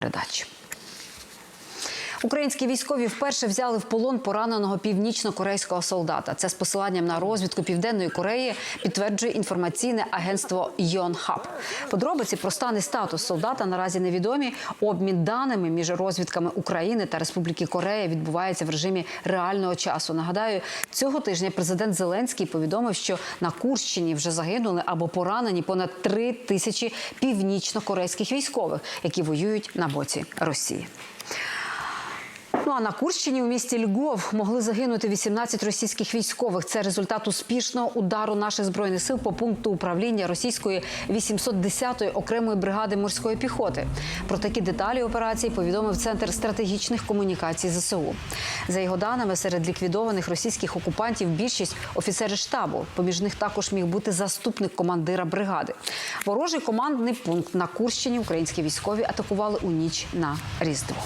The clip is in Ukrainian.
передачі. Українські військові вперше взяли в полон пораненого північно-корейського солдата. Це з посиланням на розвідку Південної Кореї підтверджує інформаційне агентство Йонхаб. Подробиці про стан і статус солдата наразі невідомі. Обмін даними між розвідками України та Республіки Корея відбувається в режимі реального часу. Нагадаю, цього тижня президент Зеленський повідомив, що на Курщині вже загинули або поранені понад три тисячі північно-корейських військових, які воюють на боці Росії. Ну а на Курщині у місті Львов могли загинути 18 російських військових. Це результат успішного удару наших збройних сил по пункту управління російської 810-ї окремої бригади морської піхоти. Про такі деталі операції повідомив центр стратегічних комунікацій ЗСУ. За його даними, серед ліквідованих російських окупантів більшість офіцери штабу. Поміж них також міг бути заступник командира бригади. Ворожий командний пункт на Курщині українські військові атакували у ніч на Різдво.